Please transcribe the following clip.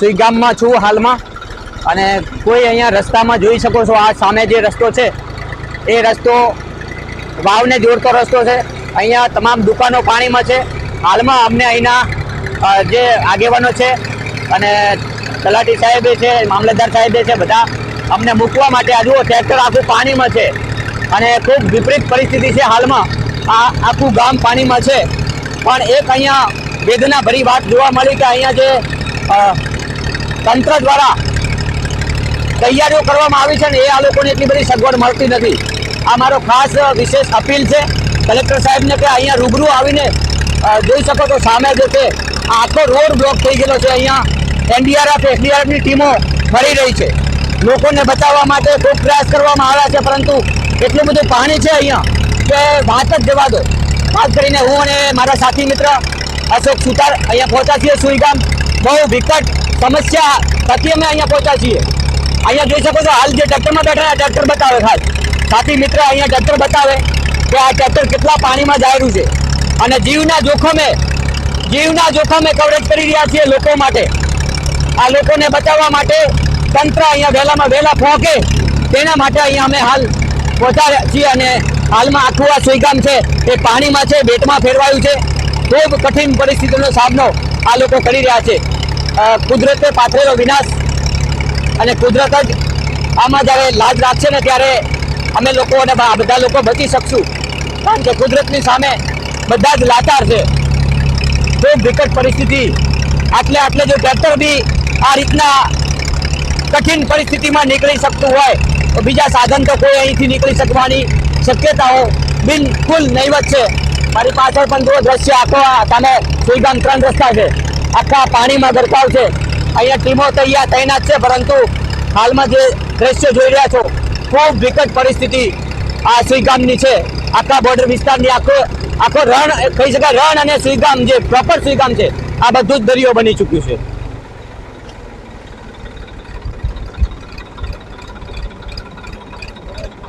સુઈગામમાં છું હાલમાં. અને કોઈ અહીંયા રસ્તામાં જોઈ શકો છો, આ સામે જે રસ્તો છે, એ રસ્તો વાવને જોડતો રસ્તો છે. અહીંયા તમામ દુકાનો પાણીમાં છે. હાલમાં અમને અહીંના જે આગેવાનો છે અને તલાટી સાહેબે છે, મામલતદાર સાહેબે છે, બધા અમને મૂકવા માટે આ જુઓ, ટ્રેક્ટર આખું પાણીમાં છે. અને ખૂબ વિપરીત પરિસ્થિતિ છે હાલમાં. આ આખું ગામ પાણીમાં છે. પણ એક અહીંયા વેદના ભરી વાત જોવા મળી કે અહીંયા જે તંત્ર દ્વારા તૈયારીઓ કરવામાં આવી છે ને એ આ લોકોને એટલી બધી સગવડ મળતી નથી. આ મારો ખાસ વિશેષ અપીલ છે. કલેક્ટર સાહેબને કે અહીંયા રૂબરૂ આવીને જોઈ શકો તો સામે જે છે આખો રોડ બ્લોક થઈ ગયેલો છે. અહીંયા એનડીઆરએફ એસડીઆરએફની ટીમો ફરી રહી છે. લોકોને બચાવવા માટે ખૂબ પ્રયાસ કરવામાં આવ્યા છે, પરંતુ એટલું બધું પાણી છે અહીંયા કે વાત જ જવા દો. ખાસ કરીને હું અને મારા સાથી મિત્ર અશોક સુતાર અહીંયા પહોંચ્યા છીએ સુઈગામ. બહુ વિકટ સમસ્યા થકી અમે અહીંયા પહોંચ્યા છીએ. અહીંયા જોઈ શકો છો હાલ જે ટ્રેક્ટરમાં બેઠા ટ્રેક્ટર બતાવે ખાસ સાથી મિત્ર અહીંયા ટ્રેક્ટર બતાવે કે આ ટ્રેક્ટર કેટલા પાણીમાં જાયેલું છે. અને જીવના જોખમે જીવના જોખમે કવરેજ કરી રહ્યા છીએ લોકો માટે. આ લોકોને બચાવવા માટે તંત્ર અહીંયા વહેલામાં વહેલા પહોંચે. તેના માટે અહીંયા અમે હાલ પહોંચ્યા છીએ અને હાલમાં આખું આ સુઈગામ છે એ પાણીમાં છે, બેટમાં ફેરવાયું છે. ખૂબ કઠિન પરિસ્થિતિનો સામનો આ લોકો કરી રહ્યા છે. કુદરતે પાથરેલો વિનાશ અને કુદરત જ આમાં જ્યારે લાજ રાખશે ને ત્યારે અમે લોકો અને આ બધા લોકો બચી શકશું. કારણ કે કુદરતની સામે બધા જ લાચાર છે. ખૂબ વિકટ પરિસ્થિતિ, આટલે આટલે જો ટ્રેક્ટર બી આ રીતના કઠિન પરિસ્થિતિમાં નીકળી શકતું હોય, તો બીજા સાધન તો કોઈ અહીંથી નીકળી શકવાની શક્યતાઓ બિલકુલ નહીવત છે. મારી પાછળ પણ જો દ્રશ્ય આખો આ સામે સુઈગામ ત્રણ રસ્તા છે. આખા પાણીમાં ગરકાવ છે. અહીંયા ટીમો તૈયાર તૈનાત છે, પરંતુ હાલમાં જે દ્રશ્યો જોઈ રહ્યા છો, ખૂબ વિકટ પરિસ્થિતિ આ સુઈગામની છે. આખા બોર્ડર વિસ્તારની આખો આખો રણ, કહી શકાય રણ અને સુઈગામ જે પ્રોપર સુઈગામ છે, આ બધું જ દરિયો બની ચૂક્યું છે.